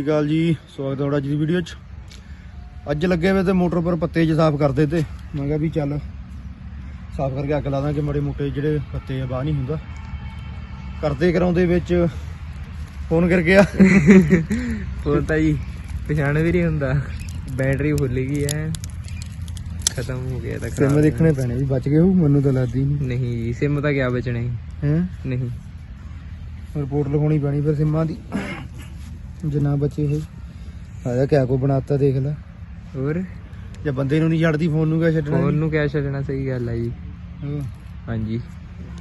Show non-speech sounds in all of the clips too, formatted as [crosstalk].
ਸਤਿ ਸ਼੍ਰੀ ਅਕਾਲ ਜੀ ਸਵਾਗਤ ਹੈ ਤੁਹਾਡਾ ਅੱਜ ਦੀ ਵੀਡੀਓ 'ਚ। ਅੱਜ ਲੱਗੇ ਵੇ ਤੇ ਮੋਟਰ ਪਰ ਪੱਤੇ ਜ ਸਾਫ਼ ਕਰਦੇ ਤੇ। ਮੈਂ ਕਿਹਾ ਵੀ ਚੱਲ ਸਾਫ਼ ਕਰਕੇ ਅੱਗ ਲਾ ਦਾਂਗੇ ਮੜੇ ਮੋਟੇ ਜਿਹੜੇ ਪੱਤੇ ਆ ਬਾਹ ਨਹੀਂ ਹੁੰਦਾ। ਕਰਦੇ ਕਰਾਉਂਦੇ ਵਿੱਚ ਫੋਨ ਕਰ ਗਿਆ। ਫੋਨ ਤਾਂ ਜੀ ਪਛਾਣ ਵੀ ਨਹੀਂ ਹੁੰਦਾ। ਬੈਟਰੀ ਫੁੱਲ ਗਈ ਐ। ਖਤਮ ਹੋ ਗਿਆ ਤਾਂ ਸਿਮ ਦੇਖਣੇ ਪੈਣੇ ਵੀ ਬਚ ਗਏ ਉਹ ਮੈਨੂੰ ਤਾਂ ਲੱਗਦੀ ਨਹੀਂ। ਨਹੀਂ ਜੀ ਸਿਮ ਤਾਂ ਗਿਆ ਬਚਣਾ? ਹੀ ਹੈ? ਨਹੀਂ। ਰਿਪੋਰਟ ਲਿਖਾਉਣੀ ਪੈਣੀ ਫਿਰ ਸਿਮਾਂ ਦੀ। ਜੇ ਨਾ ਬਚੇ ਇਹ। ਆਇਆ ਕਿਆ ਕੋ ਬਣਾਤਾ ਦੇਖ ਲੈ। ਹੋਰ? ਜੇ ਬੰਦੇ ਨੂੰ ਨਹੀਂ ਛੱਡਦੀ ਫੋਨ ਨੂੰ ਕਿਆ ਛੱਡਣਾ ਫੋਨ ਨੂੰ ਕਿਆ ਛੱਡਣਾ ਸਹੀ ਗੱਲ ਆ ਜੀ। ਹਾਂ। ਹਾਂਜੀ।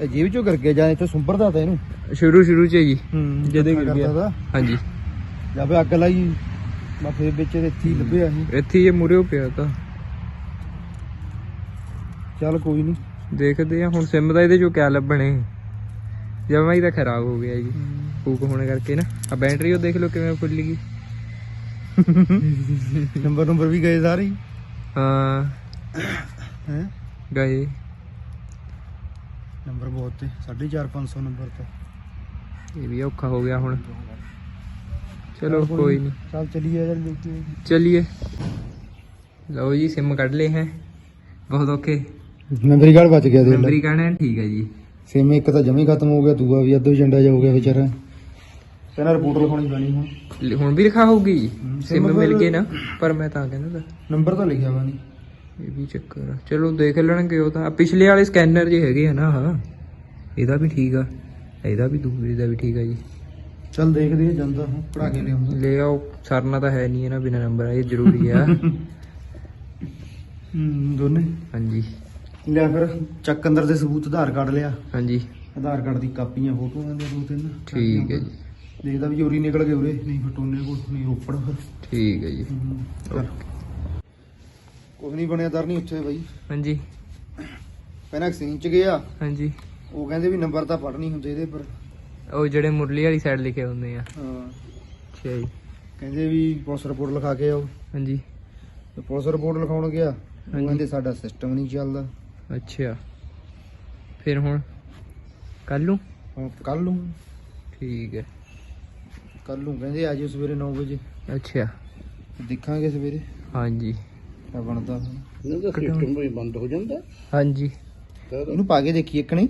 ਇਹ ਜੀਵ ਚੋਂ ਕਰਕੇ ਜਾਂ ਇੱਥੇ ਸੁੰਬਰਦਾ ਤਾ ਇਹਨੂੰ? ਸ਼ੁਰੂ ਸ਼ੁਰੂ ਚ ਜੀ। ਹੂੰ ਜਦੇ ਗਿਰ ਗਿਆ। ਹਾਂਜੀ। ਜਾਂ ਫਿਰ ਅੱਗ ਲਾਈ ਮੈਂ ਫੇਰ ਵਿੱਚ ਇਹਦੇ ਇੱਥੇ ਹੀ। ਲੱਭਿਆ ਸੀ। ਇੱਥੇ ਇਹ ਮੁਰਿਓ ਪਿਆ ਤਾਂ। ਚੱਲ ਕੋਈ ਨਹੀਂ ਦੇਖਦੇ ਆ ਹੁਣ ਸਿਮ ਦਾ ਇਹਦੇ ਚੋਂ ਕਿਆ ਲੱਭਣੇ? ਜਮਾ ਹੀ ਤਾਂ ਖਰਾਬ ਹੋ ਗਿਆ ਜੀ। ਫੂਕ ਹੋਣੇ ਕਰਕੇ ਨਾ। ਆ ਬੈਟਰੀ ਉਹ ਦੇਖ ਲਓ ਕਿਵੇਂ ਫੁੱਲ ਗਈ। ਨੰਬਰ ਨੰਬਰ ਵੀ ਗਏ ਸਾਰੇ ਹੀ? ਹਾਂ। ਗਏ। ਨੰਬਰ ਬਹੁਤ ਤੇ 4.5 500 ਨੰਬਰ ਤੇ। ਇਹ ਵੀ ਔਖਾ ਹੋ ਗਿਆ ਹੁਣ। ਚਲੋ ਕੋਈ ਨਹੀਂ ਚੱਲ ਚਲੀਏ ਯਾਰ ਕੇ ਚਲਿਏ। ਲਓ ਜੀ ਸਿਮ ਕੱਢ ਲਏ ਹੈ। ਬਹੁਤ ਔਖੇ। ਨੰਬਰੀ ਕਾਰਡ ਬਚ ਗਿਆ ਦੇ ਮੈਮਰੀ ਕਹਿਣਾ ਠੀਕ ਹੈ ਜੀ। ਸਿਮ ਇੱਕ ਤਾਂ ਜਮੀ ਖਤਮ ਹੋ ਗਿਆ ਦੂਆ ਵੀ ਅੱਧੋ ਝੰਡਾ ਜਾ ਹੋ ਗਿਆ ਵਿਚਾਰਾ। ਕਹਿੰਦਾ ਰਿਪੋਰਟ ਲਿਖਾਉਣੀ ਪੈਣੀ ਹੁਣ। ਲ- ਹੁਣ ਵੀ ਲਿਖਾ ਹੋਊਗੀ? ਹਮ, ਸਿਮ ਸਿਮ ਮਿਲ ਗਏ ਨਾ ਪਰ ਮੈਂ ਤਾਂ ਕਹਿੰਦਾ ਤਾਂ। ਨੰਬਰ ਤਾਂ ਲਿਖਿਆ ਵਾ ਨਹੀਂ। ਇਹ ਵੀ ਚੱਕਰ ਆ। ਚਲੋ ਦੇਖ ਲੈਣਗੇ ਉਹ ਤਾਂ। ਆਹ ਪਿਛਲੇ ਵਾਲੇ ਸਕੈਨਰ ਜੇ ਹੈਗੇ ਆ ਨਾ ਹਾਂ ਇਹਦਾ ਵੀ ਠੀਕ ਆ। ਇਹਦਾ ਵੀ ਦੂਸਰੇ ਦਾ ਵੀ ਠੀਕ ਆ ਜੀ। ਚੱਲ ਦੇਖਦੇ ਆ ਜਾਂਦਾ ਹੁਣ ਪੜਾ ਕੇ ਲਿਆਉਂਦਾ। ਲੈ ਆਓ ਸਰਨਾ ਤਾਂ ਹੈ ਨਹੀਂ ਹੈ ਨਾ ਬਿਨਾ ਨੰਬਰ ਆ ਇਹ ਜ਼ਰੂਰੀ ਆ। ਹੂੰ ਦੋਨੇ। ਹਾਂਜੀ। ਲਿਆ ਫਿਰ ਚੱਕ ਅੰਦਰ ਦੇ ਸਬੂਤ ਆਧਾਰ ਕਾਰਡ ਲਿਆ। ਹਾਂਜੀ। ਆਧਾਰ ਕਾਰਡ ਦੀ ਕਾਪੀਆਂ ਫੋਟੋਆਂ ਦੇ ਦੋ ਤਿੰਨ ਠੀਕ ਹੈ ਜੀ। ਦੇਖਦਾ ਵੀ ਚੋਰੀ ਨਿਕਲ ਗਏ ਉਰੇ। ਨਹੀਂ ਫਟੋਨੇ ਕੋਲ ਨਹੀਂ ਰੋਪੜ। ਫਿਰ ਠੀਕ ਹੈ ਜੀ। ਚੱਲ। ਕੁਝ ਨਹੀਂ ਬਣਿਆ ਦਰ ਨਹੀਂ ਉੱਥੇ ਬਾਈ। ਹਾਂਜੀ। ਪਹਿਲਾਂ ਐਕਸਚੇਂਜ ਚ ਗਿਆ। ਹਾਂਜੀ। ਉਹ ਕਹਿੰਦੇ ਵੀ ਨੰਬਰ ਤਾਂ ਪੜ ਨਹੀਂ ਹੁੰਦੇ ਇਹਦੇ ਪਰ। ਉਹ ਜਿਹੜੇ ਮੁਰਲੀ ਵਾਲੀ ਸਾਈਡ ਲਿਖੇ ਹੁੰਦੇ ਆ। ਹਾਂ। ਅੱਛਾ ਜੀ। ਕਹਿੰਦੇ ਵੀ ਪੁਲਿਸ ਰਿਪੋਰਟ ਲਿਖਾ ਕੇ ਆਓ। ਹਾਂਜੀ। ਤੇ ਪੁਲਿਸ ਰਿਪੋਰਟ ਲਿਖਾਉਣ ਗਿਆ। ਉਹ ਹਾਂਜੀ। ਕਹਿੰਦੇ ਸਾਡਾ ਸਿਸਟਮ ਨਹੀਂ ਚੱਲਦਾ। ਅੱਛਾ। ਫਿਰ ਹੁਣ ਕੱਲ ਨੂੰ? ਹੁਣ ਕੱਲ ਨੂੰ। ਠੀਕ ਹੈ। ਕੱਲ ਨੂੰ ਕਹਿੰਦੇ ਆ ਜਾਓ ਸਵੇਰੇ 9 ਵਜੇ। ਅੱਛਾ। ਦੇਖਾਂਗੇ ਸਵੇਰੇ। ਹਾਂਜੀ। ਕਿਆ ਬਣਦਾ ਹੁਣ? ਹਾਂਜੀ। ਇਹਨੂੰ ਪਾ ਕੇ ਦੇਖੀਏ ਇੱਕ ਨਹੀਂ।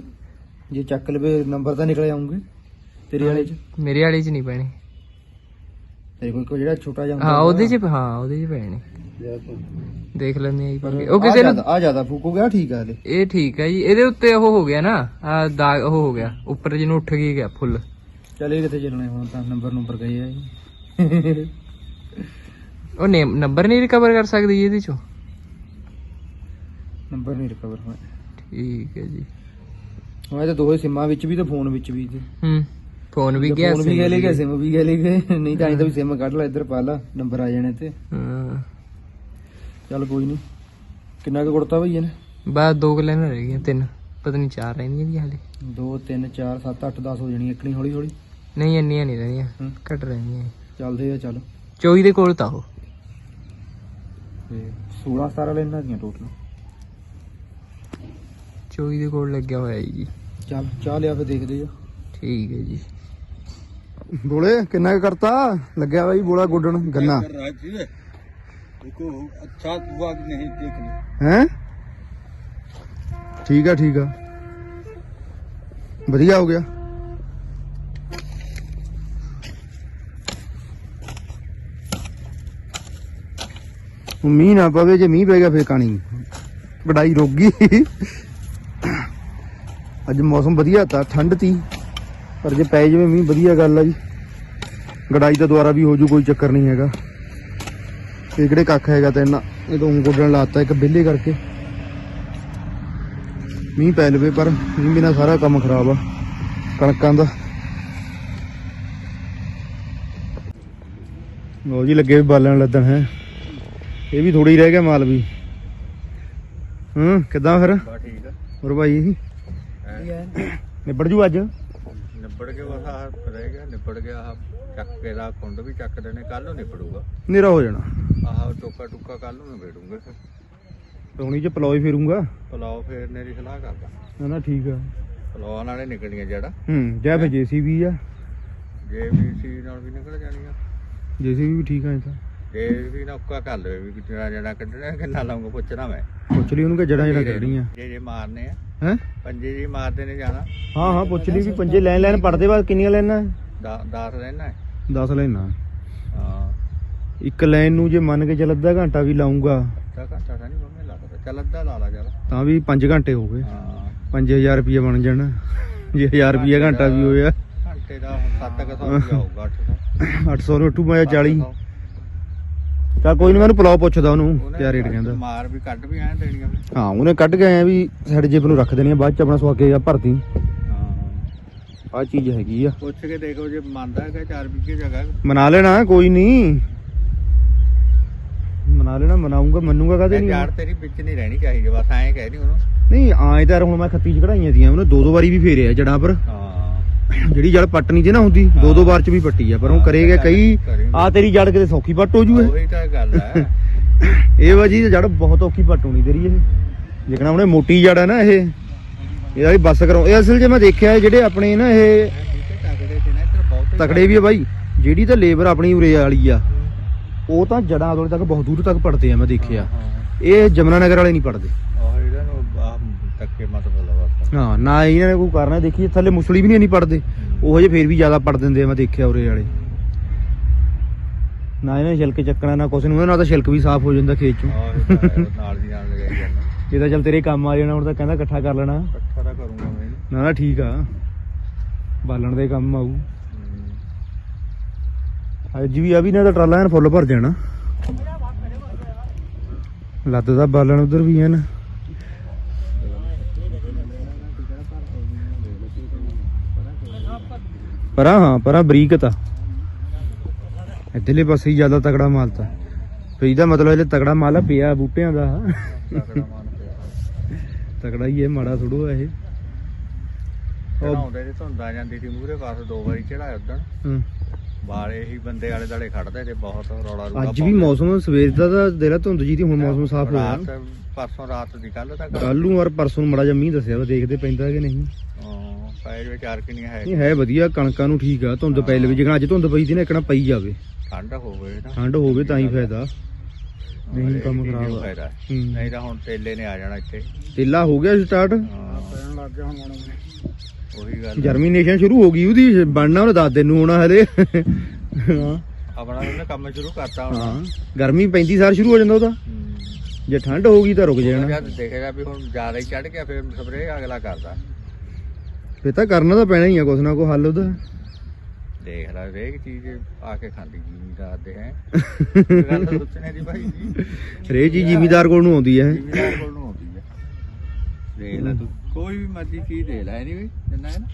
ਜੇ ਚੱਕ ਲਵੇ ਨੰਬਰ ਤਾਂ ਨਿਕਲ ਆਉਂਗੇ ਤੇਰੇ ਵਾਲੇ ਚ। ਮੇਰੇ ਵਾਲੇ ਚ ਨਹੀਂ ਪੈਣੇ। ਤੇਰੇ ਕੋਲ ਕੋਈ ਜਿਹੜਾ ਛੋਟਾ ਜਿਹਾ ਹਾਂ ਉਹਦੇ ਚ ਹਾਂ ਉਹਦੇ ਚ ਪੈਣੇ। ਦੇਖ ਲੈਂਦੇ ਆ ਜੀ ਪਰ ਪਾ ਕੇ। ਉਹ ਕਿਸੇ ਨੂੰ ਆ ਜ਼ਿਆਦਾ ਫੂਕ ਹੋ ਗਿਆ ਠੀਕ ਆ ਹਲੇ ਇਹ ਠੀਕ ਹੈ ਜੀ। ਇਹਦੇ ਉੱਤੇ ਉਹ ਹੋ ਗਿਆ ਨਾ ਆ ਦਾਗ ਉਹ ਹੋ ਗਿਆ। ਉੱਪਰ ਜਿਹਨੂੰ ਉੱਠ ਗਈ ਗਿਆ ਫੁੱਲ। ਚਲੇ ਕਿੱਥੇ ਚੱਲਣੇ ਹੁਣ ਤਾਂ ਨੰਬਰ ਨੰਬਰ ਗਏ ਆ ਜੀ। ਉਹ ਨੇਮ ਨੰਬਰ ਨਹੀਂ ਰਿਕਵਰ ਕਰ ਸਕਦੀ ਜੀ ਇਹਦੇ ਚੋਂ? ਨੰਬਰ ਨਹੀਂ ਰਿਕਵਰ ਹੋਇਆ ਠੀਕ ਹੈ ਜੀ। ਹੁਣ ਇਹ ਤਾਂ ਦੋਵੇਂ ਸਿਮਾਂ ਵਿੱਚ ਵੀ ਤੇ ਫੋਨ ਵਿੱਚ ਵੀ ਤੇ। ਹੂੰ ਫੋਨ ਵੀ ਗਿਆ ਫੋਨ ਵੀ ਗਏ ਲੈ ਗਏ ਸਿਮ ਵੀ ਗਏ ਲੈ ਗਏ ਨਹੀਂ ਤਾਂ ਐਂ ਤਾਂ ਵੀ ਸਿਮ ਕੱਢ ਲੈ ਇੱਧਰ ਪਾ ਲਾ ਨੰਬਰ ਆ ਜਾਣੇ ਤੇ। ਹਾਂ। ਚੱਲ ਕੋਈ ਨਹੀਂ। ਕਿੰਨਾ ਕੁ ਕੁੜਤਾ ਭਈ ਇਹਨੇ? ਬਾਅਦ ਦੋ ਕੁ ਲਾਈਨਾਂ ਰਹਿ ਗਈਆਂ ਤਿੰਨ। ਪਤਾ ਨਹੀਂ ਚਾਰ ਰਹਿੰਦੀਆਂ ਜੀ ਹਾਲੇ। 2 3 4 7 8 10 ਹੋ ਜਾਣੀ ਇੱਕਣੀ ਹੌਲੀ ਹੌਲੀ ਨਹੀਂ ਇੰਨੀਆਂ ਨਹੀਂ ਰਹਿੰਦੀਆਂ ਹੂੰ। ਘੱਟ ਰਹਿੰਦੀਆਂ ਚੱਲਦੇ ਆ ਚੱਲ ਚੋਈ ਦੇ ਕੋਲ ਤਾਂ ਉਹ ਤੇ 16 17 ਲੈਣਾ ਦੀਆਂ ਟੋਟਲ ਚੋਈ ਦੇ ਕੋਲ ਲੱਗਿਆ ਹੋਇਆ ਜੀ ਚੱਲ ਚਾਹ ਲਿਆ ਫੇ ਦੇਖਦੇ ਆ ਠੀਕ ਹੈ ਜੀ ਬੋਲੇ ਕਿੰਨਾ ਕੁ ਕਰਤਾ ਲੱਗਿਆ ਬਾਈ ਬੋਲਾ ਗੁੱਡਣ ਗੰਨਾ देखो अच्छा हुआ कि नहीं देखने ਹੈ ਠੀਕ ਆ ਠੀਕ ਆ ਵਧੀਆ ਹੋ ਗਿਆ ਮੀਂਹ ਨਾ ਪਵੇ, ਜੇ ਮੀਂਹ ਪੈ ਗਿਆ ਫੇਰ ਕਾਣੀ। ਵਡਾਈ ਰੁਕ ਗਈ। ਅੱਜ ਮੌਸਮ ਵਧੀਆ ਤਾਂ ਠੰਡ ਤੀ, ਪਰ ਜੇ ਪੈ ਜਾਵੇ ਮੀਂਹ, ਵਧੀਆ ਗੱਲ ਆ ਜੀ। ਗੜਾਈ ਤਾਂ ਦੁਆਰਾ ਵੀ ਹੋ ਜੂ ਕੋਈ ਚੱਕਰ ਨਹੀਂ ਹੈਗਾ। ਇਹ ਕਿਹੜੇ ਕੱਖ ਹੈਗਾ ਤਾਂ ਇਹਨਾਂ, ਇਹ ਤਾਂ ਊਂ ਗੁੱਡਣ ਲਾਤਾ ਇੱਕ ਬਿੱਲੇ ਕਰਕੇ। ਮੀਂਹ ਪੈ ਲਵੇ, ਪਰ ਮੀਂਹ ਬਿਨਾ ਸਾਰਾ ਕੰਮ ਖਰਾਬ ਆ, ਕਣਕਾਂ ਦਾ। ਲੋ ਜੀ, ਲੱਗੇ ਵੀ ਬਾਲਣ ਲੱਦਣ ਹੈ। ਇਹ ਵੀ ਥੋੜੀ ਰਹਿ ਗਿਆ ਮਾਲ ਵੀ। ਹੂੰ ਕਿਦਾਂ ਫਿਰ? ਬਾ ਠੀਕ ਆ। ਹੋਰ ਭਾਈ? ਨਿਬੜ ਜੂ ਅੱਜ? ਨਿਬੜ ਕੇ ਬਸ ਆ ਰਹਿ ਗਿਆ ਨਿਬੜ ਗਿਆ ਆ ਚੱਕ ਕੇ ਦਾ ਕੁੰਡ ਵੀ ਚੱਕ ਦੇਣੇ ਕੱਲ ਨੂੰ ਨਿਬੜੂਗਾ। ਨੇਰਾ ਹੋ ਜਾਣਾ। ਆਹ ਟੋਕਾ ਟੁੱਕਾ ਕੱਲ ਨੂੰ ਨਿਬੜੂਗਾ ਫਿਰ। ਸੋਣੀ ਚ ਪਲਾਈ ਫੇਰੂਗਾ। ਪਲਾਓ ਫੇਰਨੇ ਦੀ ਸਲਾਹ ਕਰਦਾ। ਨਾ ਨਾ ਠੀਕ ਆ। ਪਲਾਵਾਂ ਨਾਲੇ ਨਿਕਲਣੀਆਂ ਜਿਹੜਾ ਹੂੰ ਜੈ ਫੇ ਜੀਸੀਬੀ ਆ। ਜੇਬੀਸੀ ਨਾਲ ਵੀ ਨਿਕਲ ਜਾਣੀਆਂ। ਜੀਸੀਬੀ ਵੀ ਠੀਕ ਆ ਇਹ ਤਾਂ। ਜੇ ਵੀ ਨੌਕਾ ਕਰ ਲਵੇ ਵੀ ਕਿੰਨਾ ਜਣਾ ਕੱਢਣਾ ਕਿੰਨਾ ਲਾਉਂਗਾ ਪੁੱਛਣਾ ਮੈਂ। ਪੁੱਛ ਲਈ ਉਹਨੂੰ ਕਿ ਜੜਾਂ ਜਿਹੜਾ ਕੱਢਣੀਆਂ। ਜੇ ਜੇ ਮਾਰਨੇ ਆ। ਹੈ? ਪੰਜੇ ਜੀ ਮਾਰਦੇ ਨੇ ਜਾਣਾ। ਹਾਂ ਹਾਂ ਪੁੱਛ ਲਈ ਵੀ ਪੰਜੇ ਲੈਣ ਲੈਣ ਪੜਦੇ ਬਾਅਦ ਕਿੰਨੀਆਂ ਲੈਣਾ? 10 ਰਹਿਣਾ ਹੈ। 10 ਲੈਣਾ। ਹਾਂ। ਇੱਕ ਲਾਈਨ ਨੂੰ ਜੇ ਮੰਨ ਕੇ ਚੱਲ ਅੱਧਾ ਘੰਟਾ ਵੀ ਲਾਉਂਗਾ ਤਾਂ ਘੰਟਾ ਤਾਂ ਨਹੀਂ ਮੰਮੀ ਲੱਗਦਾ। ਚੱਲ ਅੱਧਾ ਲਾ ਲਾ ਚੱਲ। ਤਾਂ ਵੀ 5 ਘੰਟੇ ਹੋ ਗਏ। ਹਾਂ। 5000 ਰੁਪਏ ਬਣ ਜਾਣਾ। ਜੇ 1000 ਰੁਪਏ ਘੰਟਾ ਵੀ ਹੋਇਆ। ਘੰਟੇ ਦਾ 7 ਕ ਸੌ ਜਾਊਗਾ 800 800 ਨੂੰ 2 40 ਤਾਂ ਕੋਈ ਨਹੀਂ ਮੈਨੂੰ ਪਲਾਓ ਪੁੱਛਦਾ ਉਹਨੂੰ ਕਿਆ ਰੇਟ ਕਹਿੰਦਾ। ਮਾਰ ਵੀ ਕੱਢ ਵੀ ਐਂ ਦੇਣੀਆਂ ਵੀ। ਹਾਂ ਉਹਨੇ ਕੱਢ ਕੇ ਆਇਆ ਵੀ ਸਾਡੇ ਜੇਬ ਨੂੰ ਰੱਖ ਦੇਣੀ ਆ ਬਾਅਦ ਚ ਆਪਣਾ ਸਵਾਗੇ ਆ ਭਰਤੀ। ਹਾਂ। ਆ ਚੀਜ਼ ਹੈਗੀ ਆ। ਪੁੱਛ ਕੇ ਦੇਖੋ ਜੇ ਮੰਨਦਾ ਹੈਗਾ 4 ਵਿਗੇ ਜਗ੍ਹਾ। ਮਨਾ ਲੈਣਾ ਕੋਈ ਨਹੀਂ ਮਨਾ ਲੈਣਾ ਮਨਾਉਂਗਾ ਮੰਨੂਗਾ ਕਦੇ ਇਹ ਨਹੀਂ ਯਾਰ ਤੇਰੀ ਵਿੱਚ ਨਹੀਂ ਰਹਿਣੀ ਚਾਹੀਦੀ ਬਸ ਐਂ ਕਹਿ ਦੀ ਉਹਨੂੰ। ਨਹੀਂ ਆਏ ਤਾਂ ਹੁਣ ਮੈਂ ਖੱਤੀ ਚ ਕਢਾਈਆਂ ਸੀਆਂ ਉਹਨੇ ਦੋ ਦੋ ਵਾਰੀ ਵੀ ਫੇਰਿਆ ਜੜਾਂ ਪਰ। ਹਾਂ। ਜਿਹੜੀ ਜੜ ਪੱਟਣੀ ਤੇ ਨਾ ਹੁੰਦੀ ਦੋ ਦੋ ਵਾਰ ਚ ਵੀ ਪੱਟੀ ਆ ਪਰ ਉਹ ਕਰੇਗਾ ਕਈ ਆ ਤੇਰੀ ਜੜ ਕਿਤੇ ਸੌਖੀ ਪੱਟ ਹੋ ਜੂ ਇਹ ਤਾਂ ਗੱਲ ਹੈ [laughs] ਇਹ ਵਜੀ ਜੜ ਬਹੁਤ ਔਖੀ ਪੱਟ ਹੋਣੀ ਤੇਰੀ ਇਹ। ਜਿਕਣਾ ਉਹਨੇ ਮੋਟੀ ਜੜ ਹੈ ਨਾ ਇਹ। ਇਹਦਾ ਵੀ ਬੱਸ ਕਰਾਉ। ਇਹ ਅਸਲ 'ਚ ਮੈਂ ਦੇਖਿਆ ਜਿਹੜੇ ਆਪਣੇ ਨਾ ਇਹ ਤੇ ਤਕੜੇ ਵੀ ਆ ਬਾਈ। ਜਿਹੜੀ ਤਾਂ ਲੇਬਰ ਆਪਣੀ ਉਰੇ ਵਾਲੀ ਆ ਉਹ ਤਾਂ ਜੜਾਂ ਅਦੋਲੇ ਤੱਕ ਬਹੁਤ ਦੂਰ ਤੱਕ ਪੜਦੇ ਆ ਮੈਂ ਦੇਖਿਆ। ਇਹ ਜਮਨਾ ਨਗਰ ਵਾਲੇ ਨਹੀਂ ਪੜਦੇ। ਉਹ ਇਹਨਾਂ ਨੂੰ ਆਹ ਤੱਕੇ ਮਤਲਬ ਹਾਂ ਨਾ ਇਹਨਾਂ ਨੇ ਕੋਈ ਕਰਨਾ ਦੇਖੀ ਥੱਲੇ ਮੁਸਲੀ ਵੀ ਨਹੀਂ ਨਹੀਂ ਪੜਦੇ ਉਹ ਜੇ ਫੇਰ ਵੀ ਜ਼ਿਆਦਾ ਪੜ ਦਿੰਦੇ ਆ ਮੈਂ ਦੇਖਿਆ ਉਰੇ ਵਾਲੇ। ਨਾ ਇਹਨਾਂ ਨੇ ਛਿਲਕ ਚੱਕਣਾ ਨਾ ਕੁਛ ਨੂੰ ਉਹਦੇ ਨਾਲ ਤਾਂ ਛਿਲਕ ਵੀ ਸਾਫ਼ ਹੋ ਜਾਂਦਾ ਖੇਤ ਚੋਂ। ਨਾਲ ਦੀ ਨਾਲ ਲਗਾਈ ਜਾਂਦਾ ਇਹ ਤਾਂ ਚੱਲ ਤੇਰੇ ਕੰਮ ਆ ਜਾਣਾ ਹੁਣ ਤਾਂ ਕਹਿੰਦਾ ਇਕੱਠਾ ਕਰ ਲੈਣਾ। ਇਕੱਠਾ ਤਾਂ ਕਰੂੰਗਾ ਮੈਂ ਇਹਨੂੰ। ਨਾ ਨਾ ਠੀਕ ਆ। ਬਾਲਣ ਦੇ ਕੰਮ ਆਊ। ਅੱਜ ਵੀ ਆ ਵੀ ਨਾ ਤਾਂ ਟਰਾਲਾ ਐਨ ਫੁੱਲ ਭਰ ਜਾਣਾ। ਲੱਤ ਦਾ ਬਾਲਣ ਉਧਰ ਵੀ ਹੈ ਪਰਾਂ ਹਾਂ ਪਰਾਂ ਬਰੀਕ ਤਾ। ਇੱਧਰਲੇ ਪਾਸੇ ਹੀ ਜ਼ਿਆਦਾ ਤਕੜਾ ਮਾਲ ਤਾ। ਫੇ ਇਹਦਾ ਮਤਲਬ ਇਹਲੇ ਤਕੜਾ ਮਾਲ ਆ ਪਿਆ ਬੂਟਿਆਂ ਦਾ। ਤਕੜਾ ਹੀ ਹੈ ਮਾੜਾ ਥੋੜੋ ਇਹ। ਚੜਾਉਂਦੇ ਤੇ ਧੁੰਦ ਆ ਜਾਂਦੀ ਸੀ ਮੂਹਰੇ ਪਾਸ ਦੋ ਵਾਰੀ ਚੜਾਇਆ ਉਦੋਂ ਹੂੰ। ਵਾਲੇ ਹੀ ਬੰਦੇ ਆਲੇ ਦਾਲੇ ਖੜਦੇ ਤੇ ਬਹੁਤ ਰੌਲਾ ਰੂਲਾ ਅੱਜ ਵੀ ਮੌਸਮ ਸਵੇਰ ਦਾ ਤਾਂ ਦੇਲਾ ਧੁੰਦ ਜੀ ਦੀ ਹੁਣ ਮੌਸਮ ਸਾਫ਼ ਹੋਇਆ ਪਰਸੋਂ ਰਾਤ ਦੀ ਕੱਲ ਤੱਕ। ਕੱਲ ਨੂੰ ਔਰ ਪਰਸੋਂ ਮੜਾ ਜਿਹਾ ਮੀਂਹ ਦੱਸਿਆ ਵਾ ਦੇਖਦੇ ਪੈਂਦਾ ਕਿ ਨਹੀਂ। ਹਾਂ। ਪੈਰ ਵਿੱਚ ਚਾਰ ਕਿੰਨੀਆਂ ਹੈ ਨਹੀਂ ਹੈ ਵਧੀਆ ਕਣਕਾਂ ਨੂੰ ਠੀਕ ਆ ਧੁੰਦ ਪੈ ਲਵੇ ਜਿਕਣਾ ਅੱਜ ਧੁੰਦ ਪਈ ਸੀ ਨਾ ਇੱਕਣਾ ਪਈ ਜਾਵੇ। ਠੰਡ ਹੋਵੇ ਨਾ ਠੰਡ ਹੋਵੇ ਤਾਂ ਹੀ ਫਾਇਦਾ। ਨਹੀਂ ਕੰਮ ਖਰਾਬ ਆ। ਫਾਇਦਾ। ਹੈ। ਹੂੰ। ਨਹੀਂ ਤਾਂ ਹੁਣ ਤੇਲੇ ਨੇ ਆ ਜਾਣਾ ਇੱਥੇ। ਤੇਲਾ ਹੋ ਗਿਆ ਸਟਾਰਟ? ਹਾਂ। ਪੈਣ ਲੱਗ ਗਿਆ ਹੁਣ ਉਹੀ ਗੱਲ ਜਰਮੀਨੇਸ਼ਨ ਸ਼ੁਰੂ ਹੋ ਗਈ ਉਹਦੀ ਬਣਨਾ ਉਹਨੇ 10 ਦਿਨ ਨੂੰ ਹੋਣਾ ਹਲੇ। ਹਾਂ। ਆਪਣਾ ਉਹਨੇ ਕੰਮ ਸ਼ੁਰੂ ਕਰਤਾ ਹੁਣ। ਹਾਂ। ਗਰਮੀ ਪੈਂਦੀ ਸਾਰ ਸ਼ੁਰੂ ਹੋ ਜਾਂਦਾ ਉਹਦਾ। ਹੂੰ। ਜੇ ਠੰਡ ਹੋਊਗੀ ਤਾਂ ਰੁਕ ਜਾਣਾ। ਜਦ ਦੇਖੇਗਾ ਵੀ ਹੁਣ ਜ਼ਿਆਦਾ ਹੀ ਚੜ ਗਿਆ ਫਿਰ ਸਪਰੇਅ ਅਗਲਾ ਕਰਦਾ। ਫੇ ਤਾਂ ਕਰਨਾ ਤਾਂ ਪੈਣਾ ਹੀ ਆ ਕੁਛ ਨਾ ਕੋਈ ਹੱਲ ਉਹਦਾ। ਦੇਖ ਲੈ ਹਰੇਕ ਚੀਜ਼ ਆ ਕੇ ਖਾਂਦੀ ਜ਼ਿਮੀਦਾਰ ਦੇ ਹੈ। ਗੱਲ ਤਾਂ ਸੋਚਣੇ ਦੀ ਭਾਈ ਜੀ ਰੇ ਚੀਜ਼ ਜ਼ਿਮੀਦਾਰ ਕੋਲ ਨੂੰ ਆਉਂਦੀ ਹੈ। ਜ਼ਿਮੀਦਾਰ ਕੋਲ ਨੂੰ ਆਉਂਦੀ ਹੈ। ਦੇਖ ਲੈ ਤੂੰ ਕੋਈ ਵੀ ਮਰਜ਼ੀ ਚੀਜ਼ ਦੇ ਲੈ ਨਹੀਂ ਵੀ ਜਿੰਨਾ ਹੈ ਨਾ।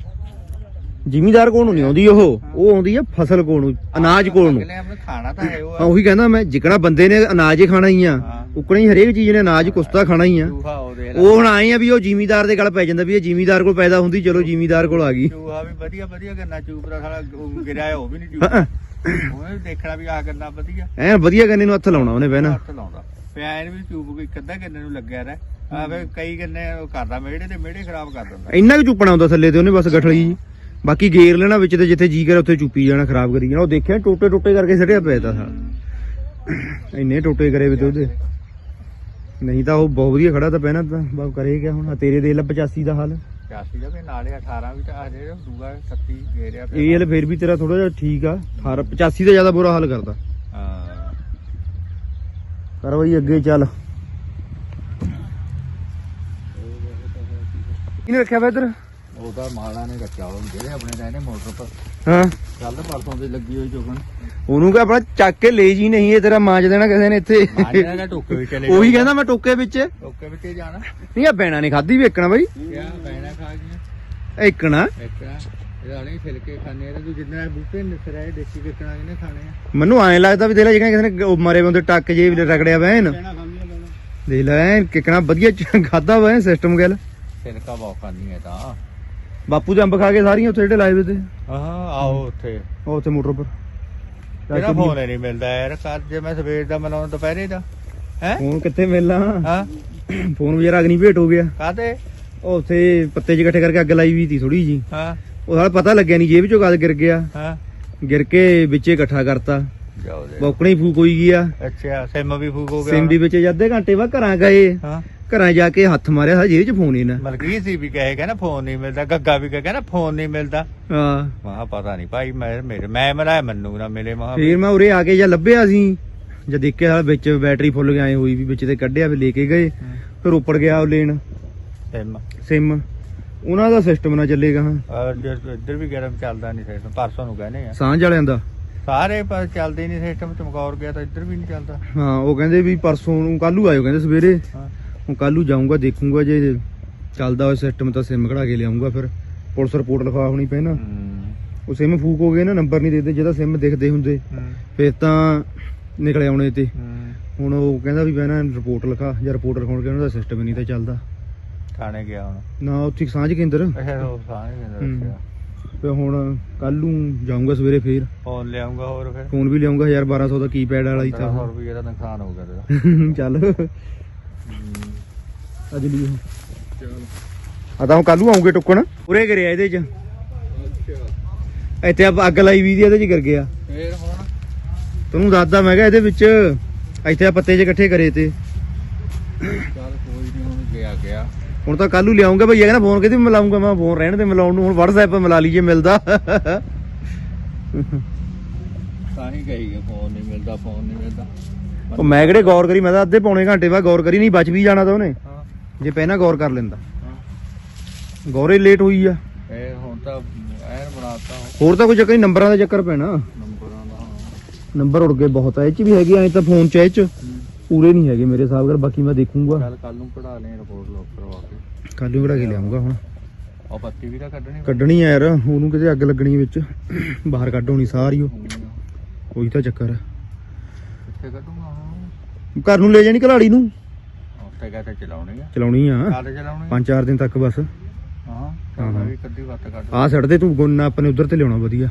ਜ਼ਿਮੀਦਾਰ ਕੋਲ ਨੂੰ ਨਹੀਂ ਆਉਂਦੀ ਉਹ ਉਹ ਆਉਂਦੀ ਆ ਫਸਲ ਕੋਲ ਨੂੰ ਅਨਾਜ ਕੋਲ ਨੂੰ। ਅਗਲੇ ਆਪਣੇ ਖਾਣਾ ਤਾਂ ਹੈ ਉਹ। ਹਾਂ ਉਹੀ ਕਹਿੰਦਾ ਮੈਂ ਜਿਕਣਾ ਬੰਦੇ ਨੇ ਅਨਾਜ ਹੀ ਖਾਣਾ ਹੀ ਆ। ਉਕਣਾ ਹੀ ਹਰੇਕ ਚੀਜ਼ ਨੇ ਅਨਾਜ ਕੁਸਤਾ ਖਾਣਾ ਹੀ ਆ। ਚੂਹਾ ਉਹ ਦੇਖ ਲੈ। ਉਹ ਹੁਣ ਆਏ ਆ ਵੀ ਉਹ ਜ਼ਿਮੀਦਾਰ ਦੇ ਗਲ ਪੈ ਜਾਂਦਾ ਵੀ ਇਹ ਜ਼ਿਮੀਦਾਰ ਕੋਲ ਪੈਦਾ ਹੁੰਦੀ ਚਲੋ ਜ਼ਿਮੀਦਾਰ ਕੋਲ ਆ ਗਈ। ਚੂਹਾ ਵੀ ਵਧੀਆ ਵਧੀਆ ਗੰਨਾ ਚੂਪਦਾ ਸਾਲਾ ਉਹ ਗਿਰਿਆ ਉਹ ਵੀ ਨਹੀਂ ਹਾਂ, ਚੂਪ ਉਹਨੇ ਦੇਖਣਾ ਵੀ ਆ ਗੰਨਾ ਵਧੀਆ। ਐਨ ਵਧੀਆ ਗੰਨੇ ਨੂੰ ਹੱਥ ਲਾਉਣਾ ਉਹਨੇ ਪਹਿਲਾਂ। ਹੱਥ ਲਾਉਂਦਾ। ਪਿਆਰ ਵੀ ਚੂਪ ਇੱਕ ਅੱਧਾ ਗੰਨੇ ਨੂੰ ਲੱਗਿਆ ਰਹਿ। ਆ ਫਿਰ ਕਈ ਗੰਨੇ ਉਹ ਕਰਦਾ ਮੇੜੇ ਤੇ ਮੇੜੇ ਖਰਾਬ ਕਰ ਦਿੰਦਾ। ਇੰਨਾ ਕੁ ਚੁੱਪਣਾ ਹੁੰਦਾ ਥੱਲੇ ਤੇ ਉਹਨੇ ਬਸ ਗਠਲੀ ਜੀ। ਬਾਕੀ ਗੇਰ ਲੈਣਾ ਵਿੱਚ ਤੇ ਜਿੱਥੇ ਜੀ ਕਰੇ ਉੱਥੇ ਚੁੱਪੀ ਜਾਣਾ ਖਰਾਬ ਕਰੀ ਜਾਣਾ। ਉਹ ਦੇਖਿਆ ਟੋਟੇ ਟੋਟੇ ਕਰਕੇ ਸੜਿਆ ਪਿਆ ਤਾ। ਇੰਨੇ ਟੋਟੇ ਕਰੇ ਵੇ ਤੇ ਉਹਦੇ। ਨਹੀਂ ਤਾਂ ਉਹ ਬਹੁਤ ਵਧੀਆ ਖੜਾ ਤਾਂ ਪਹਿਣਾ ਤਾਂ ਬਾਪ ਕਰੇ ਕਿਆ ਹੁਣ। ਆਹ ਤੇਰੇ ਦੇ ਲ 85 ਦਾ ਹਾਲ। 85 ਦਾ ਵੀ ਨਾਲੇ 18 ਵੀ ਤਾਂ ਹਜੇ ਦੂਗਾ 36 ਗੇਰਿਆ ਪਿਆ। ਇਹ ਹਲ ਫੇਰ ਵੀ ਤੇਰਾ ਥੋੜਾ ਜਿਹਾ ਠੀਕ ਆ। 18 85 ਦਾ ਜ਼ਿਆਦਾ ਬੁਰਾ ਹਾਲ ਕਰਦਾ। ਹਾਂ। ਕਰ ਬਈ ਅੱਗੇ ਚੱਲ। ਇਹਨੇ ਰੱਖਿਆ ਵਾ ਇੱਧਰ? ਉਹਦਾ ਮਾਲਾ ਨੇ ਰੱਖਿਆ ਉਹ ਜਿਹੜੇ ਆਪਣੇ ਦਾ ਇਹਨੇ ਮੋਟਰ ਪਰ ਹਾਂ। ਕੱਲ ਪਰਸੋਂ ਦੀ ਲੱਗੀ ਹੋਈ ਚੋਗਣ। ਉਹਨੂੰ ਕਹ ਆਪਣਾ ਚੱਕ ਕੇ ਲੈ ਜੀ ਨਹੀਂ ਇਹ ਤੇਰਾ ਮਾਂਜ ਦੇਣਾ ਕਿਸੇ ਨੇ ਇੱਥੇ। ਮਾਜਣਾ ਦਾ ਟੋਕੇ ਵੀ ਚਲੇ ਉਹੀ ਕਹਿੰਦਾ ਮੈਂ ਟੋਕੇ ਵਿੱਚ। ਟੋਕੇ ਵਿੱਚ ਹੀ ਜਾਣਾ। ਨਹੀਂ ਆ ਬੈਣਾ ਨੇ ਖਾਦੀ ਵੀ ਇੱਕਣਾ ਬਾਈ। ਕਿਆ ਪੈਣਾ ਖਾ ਗਿਆ ਇੱਕਣਾ। ਇੱਕ ਇਹਦਾ ਨਹੀਂ ਛਿਲਕੇ ਖਾਣੇ ਆ ਤੂੰ ਜਿੰਨਾ ਬੂਟੇ ਨਿਸਰ ਆਏ ਦੇਸੀ ਕਿਕਣਾ ਇਹਨੇ ਖਾਣੇ ਆ। ਮੈਨੂੰ ਐਂ ਲੱਗਦਾ ਵੀ ਦੇਖ ਲੈ ਜਿਹੜਾ ਕਿਸੇ ਨੇ ਉਹ ਮਾਰੇ ਬੰਦੇ ਟੱਕ ਜੇ ਵੀ ਰਗੜਿਆ ਵਾ ਐਨ ਦੇਖ ਲੈ ਕਿਕਣਾ ਵਧੀਆ ਖਾਦਾ ਵਾ ਸਿਸਟਮ ਗੱਲ। ਛਿਲਕਾ ਬਹੁਤ ਖਾਣੀ ਹੈ ਤਾਂ। ਬਾਪੂ ਦੇ ਅੰਬ ਖਾ ਕੇ ਸਾਰੀਆਂ ਉੱਥੇ ਜਿਹੜੇ ਲਾਏ ਵੇ ਤੇ। ਆਹ ਆਓ ਉੱਥੇ। ਉਹ ਉੱਥੇ ਮੋਟਰ ਪਰ ਤੇਰਾ ਫੋਨ ਨਹੀਂ ਮਿਲਦਾ ਯਾਰ ਕੱਲ ਜੇ ਮੈਂ ਸਵੇਰ ਦਾ ਮਨਾਉਂ ਦੁਪਹਿਰੇ ਦਾ ਹੈ? ਫੋਨ ਕਿੱਥੇ ਮਿਲਣਾ? ਹਾਂ? ਫੋਨ ਵੀ ਯਾਰ ਅਗਨੀ ਭੇਟ ਹੋ ਗਿਆ। ਕਾਦੇ ਉਹ ਉੱਥੇ ਪੱਤੇ ਜਿਹੇ ਇਕੱਠੇ ਕਰਕੇ ਅੱਗ ਲਾਈ ਵੀ ਤੀ ਥੋੜੀ ਜੀ ਹਾਂ। ਉਹ ਸਾਲਾ ਪਤਾ ਲੱਗਿਆ ਨਹੀਂ ਜੇਬ ਚੋਂ ਗਾਲ ਗਿਰ ਗਿਆ। ਹਾਂ। ਗਿਰ ਕੇ ਵਿੱਚੇ ਇਕੱਠਾ ਕਰਤਾ। ਜਾ ਬੌਕਣੇ ਫੂਕ ਹੋਈ ਗਿਆ ਅੱਛਾ ਸਿਮ ਵੀ ਫੂਕ ਹੋ ਗਿਆ। ਸਿਮ ਦੀ ਵਿੱਚ ਅੱਧੇ ਘੰਟੇ ਬਾਅਦ ਘਰਾਂ ਗਏ। ਹਾਂ। ਘਰਾਂ ਜਾ ਕੇ ਹੱਥ ਮਾਰਿਆ ਹਜੇ ਚ ਫੋਨ ਹੀ ਨਾ। ਮਲਕੀ ਸੀ ਵੀ ਕਹੇ ਕਹਿੰਦਾ ਫੋਨ ਨਹੀਂ ਮਿਲਦਾ ਗੱਗਾ ਵੀ ਕਹੇ ਨਾ ਫੋਨ ਨਹੀਂ ਮਿਲਦਾ। ਹਾਂ। ਮਹਾ ਪਤਾ ਨਹੀਂ ਭਾਈ ਮੈਂ ਮੇਰੇ ਮੈਂ ਮਲਾਇਆ ਮੰਨੂ ਨਾ ਮਿਲੇ ਮਹਾ ਫੇਰ ਮੈਂ ਉਰੇ ਆ ਕੇ ਜਾਂ ਲੱਭਿਆ ਸੀ ਜਦ ਦੇਖਿਆ ਸਾਲਾ ਵਿੱਚ ਬੈਟਰੀ ਫੁੱਲ ਗਿਆ ਐ ਹੋਈ ਵੀ ਵਿੱਚ ਤੇ ਕੱਢਿਆ ਫਿਰ ਲੈ ਕੇ ਗਏ ਫਿਰ ਉੱਪਰ ਗਿਆ ਉਹ ਲੈਣ ਸਿਮ ਸਿਮ ਉਹਨਾਂ ਦਾ ਸਿਸਟਮ ਨਾ ਚੱਲੇਗਾ ਹਾਂ। ਜੇ ਇੱਧਰ ਵੀ ਗਰਮ ਚੱਲਦਾ ਨਹੀਂ ਸਿਸਟਮ ਪਰਸੋਂ ਨੂੰ ਕਹਿੰਦੇ ਆ। ਸਾਂਝ ਵਾਲਿਆਂ ਦਾ। ਸਾਰੇ ਪਰ ਚੱਲਦੇ ਨਹੀਂ ਸਿਸਟਮ ਚਮਕੌਰ ਗਿਆ ਤਾਂ ਇੱਧਰ ਵੀ ਨਹੀਂ ਚੱਲਦਾ। ਹਾਂ ਉਹ ਕਹਿੰਦੇ ਵੀ ਪਰਸੋਂ ਨੂੰ ਕੱਲੂ ਆਇਓ ਕਹਿੰਦੇ ਸਵੇਰੇ। ਹਾਂ। ਹੁਣ ਕੱਲੂ ਜਾਊਂਗਾ ਦੇਖੂੰਗਾ ਜੇ ਚੱਲਦਾ ਹੋਇਆ ਸਿਸਟਮ ਤਾਂ ਸਿਮ ਕਢਾ ਕੇ ਲਿਆਉਂਗਾ ਫਿਰ। ਪੁਲਿਸ ਰਿਪੋਰਟ ਲਿਖਾ ਹੋਣੀ ਪੈਣਾ ਹੂੰ। ਉਹ ਸਿਮ ਫੂਕ ਹੋ ਗਏ ਨਾ ਨੰਬਰ ਨਹੀਂ ਦੇਦੇ ਜਿਹਦਾ ਸਿਮ ਦਿਖਦੇ ਹੁੰਦੇ। ਫਿਰ ਤਾਂ ਨਿਕਲੇ ਆਉਣੇ ਤੇ। ਹੁਣ ਉਹ ਕਹਿੰਦਾ ਵੀ ਮੈਂ ਨਾ ਰਿਪੋਰਟ ਲਿਖਾ ਜਾਂ ਰਿਪੋਰਟ ਲਿਖਾਉਣ ਕੇ ਉਹਨਾਂ ਦਾ ਸਿਸਟਮ ਨਹੀਂ ਤਾਂ ਚੱਲਦਾ। ਥਾਣੇ ਗਿਆ ਹੁਣ। ਨਾ ਉੱਥੇ ਸਾਂਝ ਕੇਂਦਰ। ਅੱਛਾ ਉਹ ਤੇ ਹੁਣ ਕੱਲ ਨੂੰ ਜਾਊਂਗਾ ਸਵੇਰੇ ਫੇਰ। ਫੋਨ ਲਿਆਉਂਗਾ ਹੋਰ ਫਿਰ। ਫੋਨ ਵੀ ਲਿਆਉਂਗਾ 1200 ਦਾ ਕੀਪੈਡ ਵਾਲਾ ਹੀ 1500 ਤਾਂ ਰੁਪਏ ਦਾ ਨੁਕਸਾਨ ਹੋ ਗਿਆ ਤੇਰਾ। ਚੱਲ। ਅੱਜ ਲਈ ਆ ਤਾਂ ਹੁਣ ਕੱਲ ਆਉਂਗੇ ਟੁੱਕਣ। ਉਰੇ ਕਰਿਆ ਇਹਦੇ ਚ। ਇੱਥੇ ਆ ਅੱਗ ਲਾਈ ਵੀ ਦੀ ਇਹਦੇ ਚ ਕਰ ਗਿਆ। ਫੇਰ ਹੁਣ? ਤੈਨੂੰ ਦੱਸਦਾ ਮੈਂ ਕਿਹਾ ਇਹਦੇ ਵਿੱਚ ਇੱਥੇ ਆ ਪੱਤੇ ਜੇ ਇਕੱਠੇ ਕਰੇ ਤੇ। ਚੱਲ ਕੋਈ ਨਹੀਂ ਹੁਣ ਗਿਆ ਗਿਆ। ਹੁਣ ਤਾਂ ਕੱਲ ਲਿਆਉਂਗਾ ਭਈਆ ਕਹਿੰਦਾ ਫੋਨ ਕਿਤੇ ਮਿਲਾਉਂਗਾ? ਮੈਂ ਫੋਨ ਰਹਿਣ ਦੇ ਮਿਲਾਉਣ ਨੂੰ। ਹੁਣ WhatsApp 'ਤੇ ਮਿਲਾ ਲਈਏ ਮਿਲਦਾ। ਤਾਂ ਹੀ ਗਈ ਗਿਆ ਫੋਨ ਨਹੀਂ ਮਿਲਦਾ ਫੋਨ ਨਹੀਂ ਮਿਲਦਾ। ਉਹ ਮੈਂ ਕਿਹੜੇ ਗੌਰ ਕਰੀ? ਮੈਂ ਤਾਂ ਅੱਧੇ ਪੌਣੇ ਘੰਟੇ ਬਾਅਦ ਗੌਰ ਕਰੀ ਨਹੀਂ ਬਚ ਵੀ ਜਾਣਾ ਤਾਂ ਉਹਨੇ। ਜੇ ਪਹਿਲਾਂ ਗੌਰ ਕਰ ਲੈਂਦਾ। ਗੌਰੇ ਲੇਟ ਹੋਈ ਆ। ਇਹ ਹੁਣ ਤਾਂ ਐਨ ਬਣਾਤਾ ਹੋਰ ਤਾਂ ਕੋਈ ਚੱਕਰ ਨਹੀਂ ਨੰਬਰਾਂ ਦਾ ਚੱਕਰ ਪੈਣਾ। ਨੰਬਰਾਂ ਦਾ ਨੰਬਰ ਉੜ ਗਏ ਬਹੁਤ ਆ ਇਹ ਚ ਵੀ ਹੈਗੇ ਐ ਤਾਂ ਫੋਨ ਚ ਇਹ ਚ। ਪੂਰੇ ਨਹੀਂ ਹੈਗੇ ਮੇਰੇ ਹਿਸਾਬ ਨਾਲ ਬਾਕੀ ਮੈਂ ਦੇਖੂੰਗਾ। ਕੱਲ ਨੂੰ ਕਢਾ ਲੈ ਰਿਪੋਰਟ ਲੋਕ ਕਰਵਾ ਕੇ। ਕੱਲ ਨੂੰ ਕਿਹੜਾ ਕੇ ਲਿਆਉਂਗਾ ਹੁਣ। ਉਹ ਪੱਤੀ ਵੀ ਤਾਂ ਕੱਢਣੀ। ਕੱਢਣੀ ਆ ਯਾਰ ਉਹਨੂੰ ਕਿਤੇ ਅੱਗ ਲੱਗਣੀ ਵਿੱਚ। ਬਾਹਰ ਕੱਢ ਹੋਣੀ ਸਾਰੀ ਉਹ। ਕਿੱਥੇ ਉਹੀ ਤਾਂ ਚੱਕਰ ਆ। ਕੱਢੂਗਾ ਘਰ ਨੂੰ ਲੈ ਜਾਣੀ ਕਲਾੜੀ ਨੂੰ। ਕਹਤੇ ਚਲਾਉਣੀ ਆ। ਚਲਾਉਣੀ ਆ? ਕਾਹਦੇ ਚਲਾਉਣੀ ਪੰਜ ਚਾਰ ਦਿਨ ਤੱਕ ਬਸ। ਹਾਂ ਹਾਂ, ਹਾਂ ਹਾਂ। ਵੀ ਕੱਢੀ ਵੱਤ ਕੱਢ ਆਹ ਛੱਡ ਦੇ ਤੂੰ ਗੁੰਨਾ ਆਪਣੇ ਉਧਰ ਤੇ ਲਿਆਉਣਾ ਵਧੀਆ।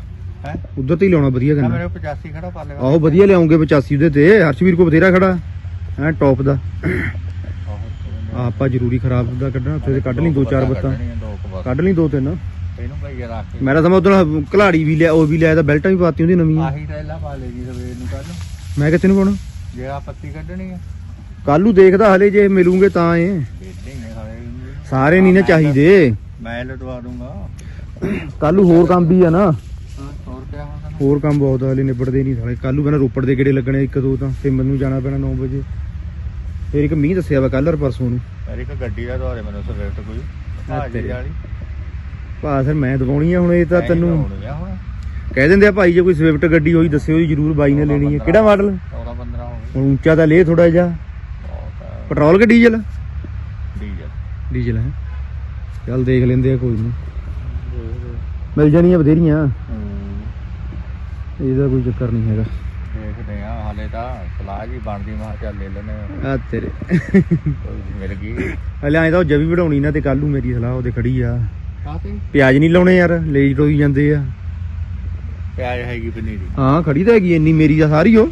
ਹੈ? ਉਧਰ ਤੇ ਹੀ ਲਿਆਉਣਾ ਵਧੀਆ ਨਾ ਗੰਨਾ ਮੇਰੇ 85 ਖੜਾ ਪਾ ਲੇਗਾ ਆਹੋ ਵਧੀਆ ਲਿਆਉਂਗੇ 85 ਉਹਦੇ ਤੇ। ਹਰਸ਼ਵੀਰ ਕੋ ਬਥੇਰਾ ਖੜਾ। ਐ ਟੌਪ ਦਾ। ਆਹ ਆਪਾਂ ਜ਼ਰੂਰੀ ਖਰਾਬ ਦਾ ਕੱਢਣਾ। ਉੱਥੇ ਤੇ ਕੱਢ ਲਈ ਦੋ ਚਾਰ ਬੱਤਾਂ ਕੱਢ ਲਈ ਦੋ ਤਿੰਨ। ਇਹਨੂੰ ਭਾਈ ਰੱਖ ਕੇ। ਮੈਂ ਤਾਂ ਸਮਝ ਉਦੋਂ ਕਲਾੜੀ ਵੀ ਲਿਆ ਉਹ ਵੀ ਲਿਆ ਤਾਂ ਬੈਲਟਾਂ ਵੀ ਪਾਤੀ ਉਹਦੀ ਨਵੀਆਂ। ਆਹੀ ਟੈਲਾ ਪਾ ਲੈ ਜੀ ਸਵੇਰ ਨੂੰ ਕੱਲ ਮੈਂ ਕਿੱਥੇ ਨੂੰ ਪਾਉਣਾ ਜੇ ਆ ਪੱਤੀ ਕੱਢਣੀ ਆ। ਕੱਲ ਨੂੰ ਦੇਖਦਾ ਹਲੇ ਜੇ ਮਿਲੂਗੇ ਤਾਂ ਹਾਲੇ ਸਾਰੇ ਨਹੀਂ ਨਾ ਚਾਹੀਦੇ। ਮੈਂ ਲਟਵਾ ਦੂੰਗਾ। ਕੱਲ ਨੂੰ ਹੋਰ ਕੰਮ ਵੀ ਆ ਨਾ। ਹੋਰ ਕੰਮ ਬਹੁਤ ਹਲੇ ਨਿਬੜਦੇ ਨਹੀਂ ਸਾਲੇ ਕੱਲ ਨੂੰ ਪਹਿਲਾਂ ਰੋਪੜ ਦੇ ਗੇੜੇ ਲੱਗਣੇ ਇੱਕ ਦੋ ਤਾਂ ਤੇ ਮੈਨੂੰ ਜਾਣਾ ਪੈਣਾ 9 ਵਜੇ। ਫੇਰ ਇੱਕ ਮੀਂਹ ਦੱਸਿਆ ਵਾ ਕੱਲ ਔਰ ਪਰਸੋਂ ਨੂੰ। ਮੇਰੀ ਇੱਕ ਗੱਡੀ ਦਾ ਦੁਆਰੇ ਮੈਨੂੰ ਸਵੇਰ ਤੋਂ ਕੋਈ। ਭਾਜੀ। ਵਾਲੀ। ਭਾ ਸਰ ਮੈਂ ਦਵਾਉਣੀ ਆ ਹੁਣ ਇਹ ਤਾਂ ਤੈਨੂੰ ਕਹਿ ਦਿੰਦੇ ਆ ਭਾਈ ਜੇ ਕੋਈ ਸਵਿਫਟ ਗੱਡੀ ਹੋਈ ਦੱਸਿਓ ਜੀ ਜਰੂਰ ਬਾਈ ਨੇ ਲੈਣੀ ਹੈ ਕਿਹੜਾ ਮਾਡਲ 14 15 ਹੋ ਗਏ। ਹੁਣ ਉੱਚਾ ਤਾਂ ਲੈ ਥੋੜਾ ਜਿਹਾ। ਪੈਟਰੋਲ ਕਿ ਡੀਜ਼ਲ? ਡੀਜ਼ਲ। ਡੀਜ਼ਲ ਹੈ। ਚੱਲ ਦੇਖ ਲੈਂਦੇ ਆ ਕੋਈ ਨਹੀਂ ਮਿਲ ਜਾਣੀਆਂ ਬਥੇਰੀਆਂ। ਹੂੰ। ਇਹਦਾ ਕੋਈ ਚੱਕਰ ਨਹੀਂ ਹੈਗਾ। ਦੇਖਦੇ ਆ ਹਾਲੇ ਤਾਂ ਸਲਾਹ ਜੀ ਬਣਦੀ ਮਾ ਚੱਲ ਲੈ ਲੈਣੇ ਆ। ਤੇਰੇ। ਮਿਲ ਗਈ। ਹਲੇ ਐਂ ਤਾਂ ਜਵੀ ਵਢਾਉਣੀ ਨਾ ਤੇ ਕੱਲ ਨੂੰ ਮੇਰੀ ਸਲਾਹ ਉਹਦੇ ਖੜੀ ਆ। ਕਾਤੇ ਪਿਆਜ਼ ਨਹੀਂ ਲਾਉਣੇ ਯਾਰ ਲੇਜ ਟੋਈ ਜਾਂਦੇ ਆ। ਪਿਆਜ ਹੈਗੀ ਪਨੀਰੀ। ਹਾਂ ਖੜੀ ਤਾਂ ਹੈਗੀ ਇੰਨੀ ਮੇਰੀ ਆ ਸਾਰੀ ਉਹ।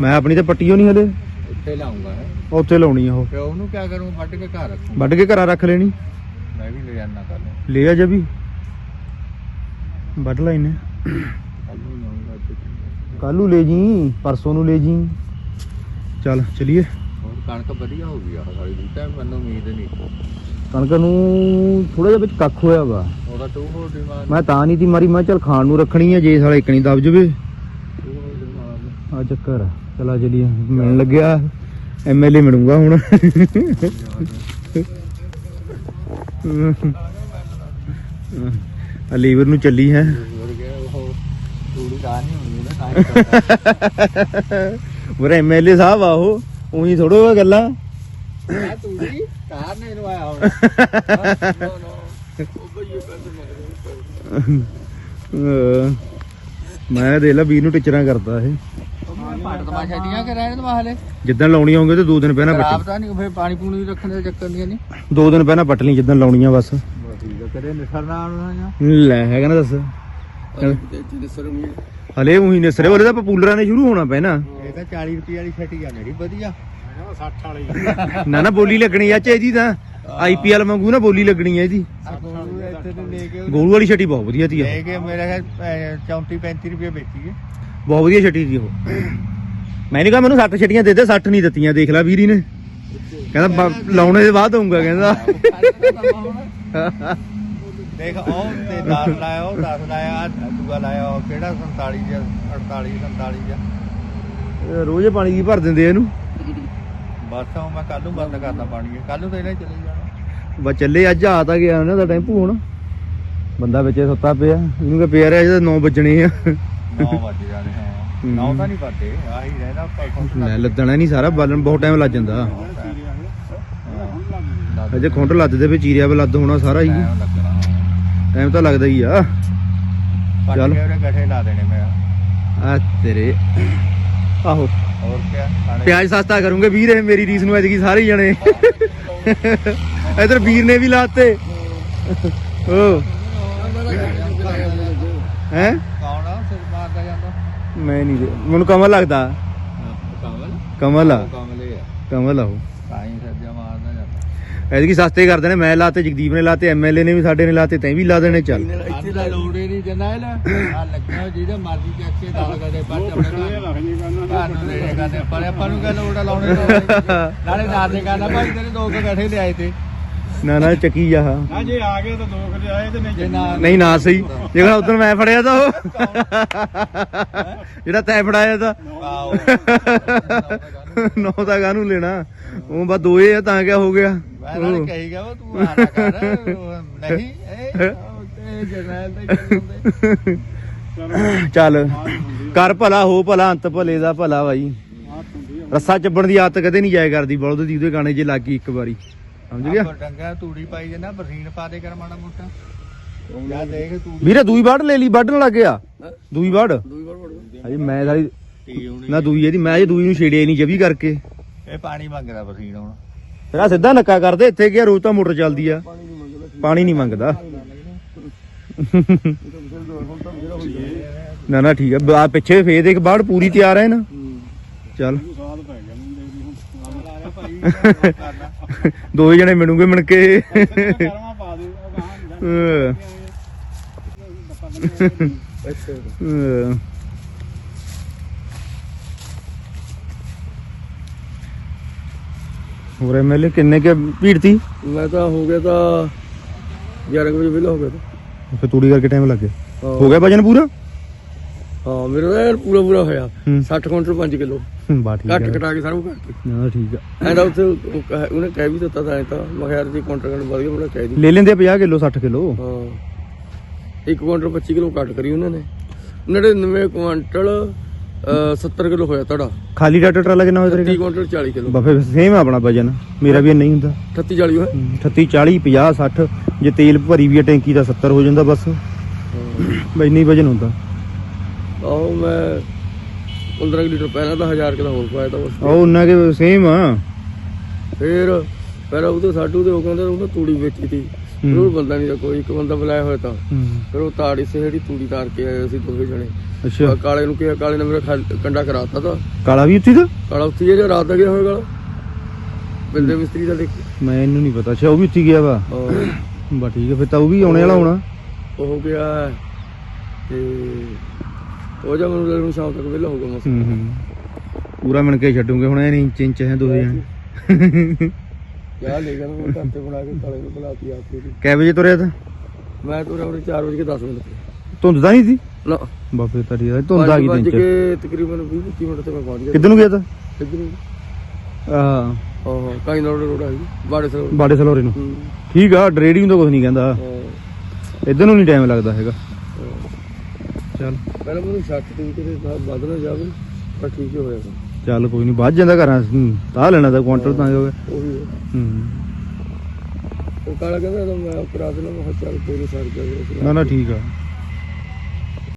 ਮੈਂ ਆਪਣੀ ਤਾਂ ਪੱਟੀ ਓ ਨਹੀਂ ਹਲੇ। ਉੱਥੇ ਲਾਉਂਗਾ। ਉੱਥੇ ਲਾਉਣੀ ਆ ਉਹ। ਤੇ ਉਹਨੂੰ ਕਿਆ ਕਰੂੰ ਵੱਢ ਕੇ ਘਰ ਰੱਖੂੰ ਵੱਢ ਕੇ ਘਰਾਂ ਰੱਖ ਲੈਣੀ? ਮੈਂ ਵੀ ਲੈ ਜਾਣਾ ਕੱਲ ਲੈ ਆ ਵੱਢ ਲੈਨੇ ਕੱਲ ਲੈ ਜੀ ਪਰਸੋਂ ਨੂੰ ਲੈ ਜੀ। ਚੱਲ ਚਲੀਏ। ਹੋਰ ਕਣਕ ਵਧੀਆ ਹੋ ਗਈ ਆ ਸਾਰੀ ਬੂਟਾ ਮੈਨੂੰ ਉਮੀਦ ਨਹੀਂ। ਕਣਕ ਨੂੰ ਥੋੜਾ ਜਿਹਾ ਵਿੱਚ ਕੱਖ ਹੋਇਆ ਵਾ। ਉਹਦਾ ਟੂ ਹੋਰ ਡਿਮਾਂਡ ਮੈਂ ਤਾਂ ਨਹੀਂ ਤੀ ਮਾਰੀ ਮੈਂ ਚੱਲ ਖਾਣ ਨੂੰ ਰੱਖਣੀ ਆ ਜੇ ਸਾਲਾ ਇੱਕ ਨਹੀਂ ਦਬ ਜਵੇ। ਆ ਚੱਕਰ ਆ। ਚਲਾ ਚਲੀਏ। ਮਿਲਣ ਲੱਗਿਆ। ਐਮਐਲਏ ਮਿਲੂੰਗਾ ਹੁਣ। ਆ ਲੀਵਰ ਨੂੰ ਚੱਲੀ ਹੈ। ਹੋਰ ਐਮਐਲਏ ਸਾਹਿਬ ਆ ਉਹ। ਉਹੀ ਥੋੜੋ ਗੱਲਾਂ। ਕਰਦਾ ਟੂੜੀ ਕਾਰ ਨੇ ਇਹਨੂੰ ਆਇਆ ਹੁਣ ਮੈਂ ਦੇਖ ਲਾ ਵੀਰ ਨੂੰ ਟਿਚਰਾਂ ਕਰਦਾ ਇਹ। ਪੱਟ ਦਮਾ ਛੱਡੀਆਂ ਕਿ ਰਹਿਣ ਦਮਾ ਹਲੇ। ਜਿੱਦਣ ਲਾਉਣੀਆਂ ਹੋਣਗੇ ਤੇ ਦੋ ਦਿਨ ਪਹਿਲਾਂ ਖਰਾਬ ਪੱਟੀ ਤਾਂ ਨਹੀਂ ਫਿਰ ਪਾਣੀ ਪੂਣੀ ਵੀ ਰੱਖਣ ਦੇ ਚੱਕਰ ਨਹੀਂ ਨਹੀਂ। ਦੋ ਦਿਨ ਪਹਿਲਾਂ ਪੱਟ ਲਈ ਜਿੱਦਣ ਲਾਉਣੀਆਂ ਬਸ। ਠੀਕ ਆ ਕਦੇ ਨਿਸਰਨਾ ਆਉਣਾ ਜਾਂ? ਲੈ ਹੈਗਾ ਨਾ ਦੱਸ। ਹਲੇ ਉਹੀ ਨੇ ਸਰੇ ਵਾਲੇ ਦਾ ਪਪੂਲਰਾਂ ਨੇ ਸ਼ੁਰੂ ਹੋਣਾ ਪੈਣਾ ਇਹ ਤਾਂ 40 ਰੁਪਏ ਵਾਲੀ ਛੱਟੀ ਆ ਮੇਰੀ ਵਧੀਆ। 60 ਵਾਲੀ। ਨਾ ਨਾ ਬੋਲੀ ਲੱਗਣੀ ਆ ਚਾਹੀਦੀ ਤਾਂ। ਆਈਪੀਐਲ ਵਾਂਗੂ ਨਾ ਬੋਲੀ ਲੱਗਣੀ ਆ ਇਹਦੀ। ਗੋਲੂ ਵਾਲੀ। ਛੱਟੀ ਬਹੁਤ ਵਧੀਆ ਤੀ ਆ। ਲੈ ਕੇ ਮੇਰਾ ਖਿਆਲ 34 35 ਰੁਪਏ ਵੇਚੀਏ ਬਹੁਤ ਵਧੀਆ ਛੱਟੀ ਸੀ ਉਹ। ਮੈਂ ਨਹੀਂ ਕਹਾ ਮੈਨੂੰ 60 ਛੱਟੀਆਂ ਦੇ ਦੇ 60 ਨਹੀਂ ਦਿੱਤੀਆਂ ਦੇਖ ਲੈ ਵੀਰੀ ਨੇ। ਕਹਿੰਦਾ ਬ- ਲਾਉਣੇ ਦੇ ਬਾਅਦ ਦਊਂਗਾ ਕਹਿੰਦਾ। ਦੇਖ ਉਹ ਤੇ 10 ਲਾਇਆ ਉਹ 10 ਲਾਇਆ ਆਹ ਦੂਆ ਲਾਇਆ ਉਹ ਕਿਹੜਾ 47 ਜਾਂ 48 47 ਜਾਂ ਰੋਜ਼ ਪਾਣੀ ਕੀ ਭਰ ਦਿੰਦੇ ਆ ਇਹਨੂੰ? ਬਸ ਉਹ ਮੈਂ ਕੱਲ ਨੂੰ ਬੰਦ ਕਰਨਾ ਪਾਣੀ ਕੱਲ ਨੂੰ ਤਾਂ ਇਹਨੇ ਚਲੇ ਜਾਣਾ। ਬਸ ਚੱਲੇ ਅੱਜ ਆ ਤਾਂ ਗਿਆ ਉਹਨਾਂ ਦਾ ਟੈਂਪੂ ਹੁਣ। ਬੰਦਾ ਵਿੱਚ ਸੁੱਤਾ ਪਿਆ। ਇਹਨੂੰ ਕਿ ਪਿਆ ਰਿਹਾ ਜਿਹਦਾ 9 ਵੱਜਣੇ ਆ। 9 ਵਜੇ ਜਾਣੇ ਹਾਂ ਹੂੰ। 9 ਤਾਂ ਨਹੀਂ ਪੱਤੇ ਆਹੀ ਪਰ ਲੈ ਲੱਦਣਾ ਨਹੀਂ ਸਾਰਾ ਬਾਲਣ ਬਹੁਤ ਟਾਈਮ ਲੱਗ ਜਾਂਦਾ। ਅਜੇ ਖੁੰਡ ਲੱਦਦੇ ਵੀ ਚੀਰਿਆ ਵੇ ਲੱਦ ਹੋਣਾ ਸਾਰਾ ਹੀ। ਟਾਈਮ ਤਾਂ ਲੱਗਦਾ ਹੀ ਆ। ਚੱਲ। ਕੇ ਉਹਨੇ ਗੱਠੇ ਲਾ ਦੇਣੇ ਮੈਂ। ਆ ਤੇਰੇ। ਆਹੋ। ਹੋਰ ਖਾਣੇ? ਪਿਆਜ਼ ਸਸਤਾ ਕਰੂੰਗੇ ਵੀਰ ਇਹ ਮੇਰੀ ਰੀਸ ਨੂੰ ਐਤਕੀ ਸਾਰੇ ਹੀ ਜਣੇ। ਇਧਰ ਵੀਰ ਨੇ ਵੀ ਲਾਤੇ ਓ। ਹੈ? ਕੌਣ ਆ? ਸਿਰ ਮਾਰਦਾ ਜਾਂਦਾ? ਮੈਂ ਨਹੀਂ ਦੇ- ਮੈਨੂੰ ਕਮਲ ਲੱਗਦਾ। ਕਮਲ? ਕਮਲ ਆ। ਕਮਲੇ ਆ। ਕਮਲ ਆ ਉਹ। ਤਾਂ ਹੀ ਸੱਜਾ ਮਾਰਦਾ ਜਾਂਦਾ। ਐਤਕੀ ਸਸਤੇ ਕਰ ਦੇਣੇ ਮੈਂ ਲਾਤੇ ਜਗਦੀਪ ਨੇ ਲਾਤੇ ਐਮਐਲਏ ਨੇ ਵੀ ਸਾਡੇ ਨੇ ਲਾਤੇ ਤੈਂ ਵੀ ਲਾ ਦੇਣੇ ਚੱਲ। ਇੱਥੇ ਤਾਂ ਲੋੜ ਹੀ ਨਹੀਂ ਜਨਾ ਇਹ ਆ ਲੱਗਿਆ ਜਿਹਦਾ ਮਰਜ਼ੀ ਚੱਕ ਕੇ ਦਾਲ ਕਦੇ ਪੱਟ ਆਪਣੇ ਘਰ। ਘਰ ਨੂੰ ਦੇ ਕਰਦੇ। ਪਰ ਆਪਾਂ ਨੂੰ ਕਹ ਲੋੜ ਆ ਲਾਉਣੇ ਦਾ [laughs] ਨਾਲੇ ਦਾਦ ਦੇ ਕਹਿੰਦਾ ਭਾਈ ਤੇਰੇ ਦੋ ਕੁ ਗੱਠੇ ਲਿਆਏ ਤੇ। ਨਾ ਨਾ ਚੱਕੀ ਜਾ। ਨਾ ਜੇ ਆ ਗਏ ਤਾਂ ਦੋ ਆਏ ਤੇ ਜੇ ਨਾ ਨਹੀਂ ਨਾ ਸਹੀ। ਜਿਹੜਾ ਉਦੋਂ ਮੈਂ ਫੜਿਆ ਤਾਂ ਉਹ। ਜਿਹੜਾ ਤੈਂ ਫੜਾਇਆ ਤਾਂ। ਨੌ ਦਾ ਕਾਹਨੂੰ ਲੈਣਾ। ਉਹ ਬਸ ਦੋਏ ਆ ਤਾਂ ਕਿਆ ਹੋ ਗਿਆ। ਮੈਂ ਨਾਲ ਕਹੀ ਗਿਆ ਉਹ ਤੂੰ ਆ ਨਾ ਕਰ। ਉਹ ਨਹੀਂ ਇਹ ਉਹ ਤੇ ਜਰਨੈਲ ਤੇ ਚੱਲਦੇ ਚੱਲ ਕਰ ਭਲਾ ਹੋ ਭਲਾ ਅੰਤ ਭਲੇ ਦਾ ਭਲਾ ਬਾਈ। ਰੱਸਾ ਚੱਬਣ ਦੀ ਆਦਤ ਕਦੇ ਨਹੀਂ ਜਾਇਆ ਕਰਦੀ ਬਲਦ ਦੀ ਉਹਦੇ ਗਾਣੇ 'ਚ ਲੱਗ ਇੱਕ ਵਾਰੀ। ਸਮਝ ਗਿਆ? ਡੰਗਾ ਤੂੜੀ ਪਾਈ ਜਨਾ ਬਰਸੀਨ ਪਾ ਦੇ ਕਰ ਮਾੜਾ ਮੋਟਾ। ਯਾ ਦੇਖ ਤੂੜੀ ਵੀਰੇ ਦੂਈ ਵਾੜ ਲੈ ਲਈ ਵੱਢਣ ਲੱਗ ਗਿਆ। ਦੂਈ ਵਾੜ। ਦੂਈ ਵੜ ਮੈਂ ਸਾਰੀ ਟੀ ਹੋਣੀ ਨਾ ਦੂਈ ਇਹਦੀ ਮੈਂ ਅਜੇ ਦੂਈ ਨੂੰ ਛੇੜਿਆ ਹੀ ਨਹੀਂ ਜਵੀ ਕਰਕੇ। ਇਹ ਪਾਣੀ ਮੰਗਦਾ ਬਰਸੀਨ ਹੁਣ। ਫਿਰ ਆ ਸਿੱਧਾ ਨੱਕਾ ਕਰਦੇ ਇੱਥੇ ਕੀ ਰੋਜ਼ ਤਾਂ ਮੋਟਰ ਚੱਲਦੀ ਆ। ਪਾਣੀ ਨਹੀਂ ਮੰਗਦਾ ਨਾ ਨਾ ਠੀਕ ਆ। ਆ ਪਿੱਛੇ ਫੇਰ ਦੇਖ ਬਾੜ ਪੂਰੀ ਤਿਆਰ ਹੈ ਨਾ। ਚੱਲ। [laughs] ਦੋ ਹੀ ਜਣੇ ਮਿਲੂਗੇ ਮਿਣ ਕੇ। ਕਰਮਾ ਪਾ ਦੇ ਉਹ ਗਾਂ ਅਹ। ਹੋਰ ਐਮਐਲਏ ਕਿੰਨੇ ਕੇ ਭੀੜ ਤੀ ਮੈਂ ਤਾਂ ਹੋ ਗਿਆ ਤਾਂ 11 ਵਜੇ ਵਿਲਾ ਹੋ ਗਿਆ ਤਾਂ ਫਿਰ ਤੂੜੀ ਕਰਕੇ ਟਾਈਮ ਲੱਗ ਗਿਆ ਹੋ ਗਿਆ ਵਜਨ ਪੂਰਾ ਹਾਂ ਮੇਰਾ ਤਾਂ ਯਾਰ ਪੂਰਾ ਪੂਰਾ ਹੋਇਆ ਹੂੰ 60 ਕੁਇੰਟਲ 5 ਕਿਲੋ ਬਾ ਠੀਕ ਘੱਟ ਆ ਘਟਾ ਕੇ ਸਾਰਾ ਕੁਝ ਕਰਤੀ ਨਾ ਠੀਕ ਆ ਐਂਦਾ ਉੱਥੇ ਉਹ ਕਹਿ- ਉਹਨੇ ਕਹਿ ਵੀ ਦਿੱਤਾ ਤਾਂ ਐਂ ਤਾਂ ਮੈਂ ਕਿਹਾ ਯਾਰ ਜੀ ਕੰਟਰੈਕਟ ਵਧੀਆ ਬੜਾ ਕਹਿ ਦੀ ਲੈ ਲੈਂਦੇ ਆ 50 ਕਿਲੋ 60 ਕਿਲੋ ਹਾਂ 1 ਕੁਇੰਟਲ 25 ਕਿਲੋ ਕੱਟ ਕਰੀ ਉਹਨਾਂ ਨੇ। 99 ਕੁਇੰਟਲ ਅਹ, 70 ਕਿਲੋ ਹੋਇਆ ਤੁਹਾਡਾ। ਖਾਲੀ ਟਰੈਕਟਰ ਟਰਾਲਾ ਕਿੰਨਾ ਹੋਇਆ 30 ਤੇਰੇ ਕੁਇੰਟਲ 40 ਕਿਲੋ। ਬਫੇ ਸੇਮ ਆ ਆਪਣਾ ਵਜਨ। ਮੇਰਾ ਵੀ ਨਹੀਂ ਹੁੰਦਾ। 38 40 ਹੋਇਆ? 38 40 50 60 ਜੇ ਤੇਲ ਭਰੀ ਵੀ ਆ ਟੈਂਕੀ ਦਾ 70 ਹੋ ਜਾਂਦਾ ਬਸ। ਬਈ ਨਹੀਂ ਵਜਨ ਹੁੰਦਾ। ਆਹੋ ਮੈਂ 15 ਕੁ ਲੀਟਰ ਪਹਿਲਾਂ ਤਾਂ 1000 ਕਿਲੋ ਹੋਰ ਪਾਇਆ ਤਾਂ ਬਸ। ਉਹ ਉਹਨਾਂ ਕੇ ਸੇਮ ਆ। ਫੇਰ ਪਹਿਲਾਂ ਉਹਦੇ ਸਾਡੂ ਦੇ ਉਹ ਕਹਿੰਦੇ ਉਹਨੇ ਤੂੜੀ ਵੇਚੀ ਸੀ ਉਹ ਬੰਦਾ ਨਹੀਂ ਕੋਈ ਇੱਕ ਬੰਦਾ ਬੁਲਾਇਆ ਹੋਇਆ ਤਾਂ। ਫਿਰ ਉਹ ਤਾੜੀ ਸੇ ਜਿਹੜੀ ਤੂੜੀ ਤਾਰ ਕੇ ਆਏ ਅਸੀਂ ਦੋਵੇਂ ਜਣੇ। ਅੱਛਾ। ਕਾਲੇ ਨੂੰ ਕਿਹਾ ਕਾਲੇ ਨੇ ਮੇਰਾ ਕੰਡਾ ਕਰਾਤਾ ਤਾਂ। ਕਾਲਾ ਵੀ ਉੱਥੇ ਦਾ? ਕਾਲਾ ਉੱਥੇ ਜਿਹੜਾ ਰਾਤ ਦਾ ਗਿਆ ਹੋਏਗਾ ਬਿੰਦੇ ਮਿਸਤਰੀ ਦਾ ਦੇਖ। ਮੈਂ ਇਹਨੂੰ ਨਹੀਂ ਪਤਾ। ਅੱਛਾ ਉਹ ਵੀ ਉੱਥੇ ਗਿਆ ਵਾ। ਬਾ ਠੀਕ ਹੈ ਫਿਰ ਤਾਂ ਉਹ ਵੀ ਆਉਣੇ ਵਾਲਾ ਹੋਣਾ। ਉਹ ਗਿਆ। ਤੇ ਉਹ ਜਾ ਮੈਨੂੰ ਲੱਗਦਾ ਸ਼ਾਮ ਤੱਕ ਵਿਹਲਾ ਹੋਊਗਾ ਹੂੰ ਪੂਰਾ ਮਿਣ ਕੇ ਛੱਡੂਗੇ ਹੁਣ ਇਹ ਨਹੀਂ ਇੰਚ ਇੰਚ ਹੈ ਦੋਵੇਂ ਜਣੇ। ਕਿਆ ਲੈ ਗਿਆ ਮੈਂ ਘਰ ਤੇ ਬਣਾ ਕੇ ਨੂੰ ਬੁਲਾਤੀ ਕੇ ਕੈ ਵਜੇ ਤੁਰਿਆ ਤਾਂ ਮੈਂ ਤੋਂ ਰਾਵੜੇ 4 ਵਜੇ ਕੇ 10 ਮਿੰਟ ਤਾਂ। ਨਹੀਂ ਸੀ? ਨਾ। ਬਾਪੇ ਤਾਂ ਠੀਕ ਹੈ ਧੁੰਦ ਆ ਗਈ ਪੰਜ ਦਿਨ ਵੱਜ ਚ ਕੇ ਤਕਰੀਬਨ 20 25 ਮਿੰਟ ਤੇ ਮੈਂ ਪਹੁੰਚ ਗਿਆ। ਕਿੱਧਰ ਨੂੰ ਗਿਆ ਤਾਂ ਕਿੱਧਰ ਨੂੰ। ਆਹ। ਹਾਂ ਕਾਈ ਰੋਡ ਰੋਡ ਆ ਗਈ। ਬਾੜੇ ਸੇ ਬਾੜੇ ਸਲੋਰੇ ਨੂੰ। ਹੂੰ। ਠੀਕ ਆ ਡਰੇਡਿੰਗ ਤਾਂ ਕੁਝ ਨਹੀਂ ਕਹਿੰਦਾ। ਹਾਂ। ਇਧਰ ਨੂੰ ਨਹੀਂ ਟਾਈਮ ਲੱਗਦਾ ਹੈਗਾ। ਚੱਲ। ਪਹਿਲਾਂ ਮੈਨੂੰ ਸ਼ੱਕ ਤੇ ਕਿਤੇ ਵੱਧ ਨਾ ਜਾਵੇ ਪਰ ਠੀਕ ਹੀ ਹੋਇਆ। ਚੱਲ ਕੋਈ ਨਹੀਂ ਵੱਜ ਜਾਂਦਾ ਘਰਾਂ ਤਾਂ ਲੈਣਾ ਤਾਂ ਕੁਆਂਟਲ ਤਾਂ ਹੋ ਗਿਆ ਉਹੀ ਹੈ। ਹੂੰ। ਉਹ ਕਾਲਾ ਕਹਿੰਦਾ ਮੈਂ ਕਰਾ ਦੇਣਾ ਮੈਂ ਕਿਹਾ ਚੱਲ ਕੋਈ ਨਹੀਂ ਸਰ ਗਿਆ ਨਾ ਨਾ ਠੀਕ ਆ।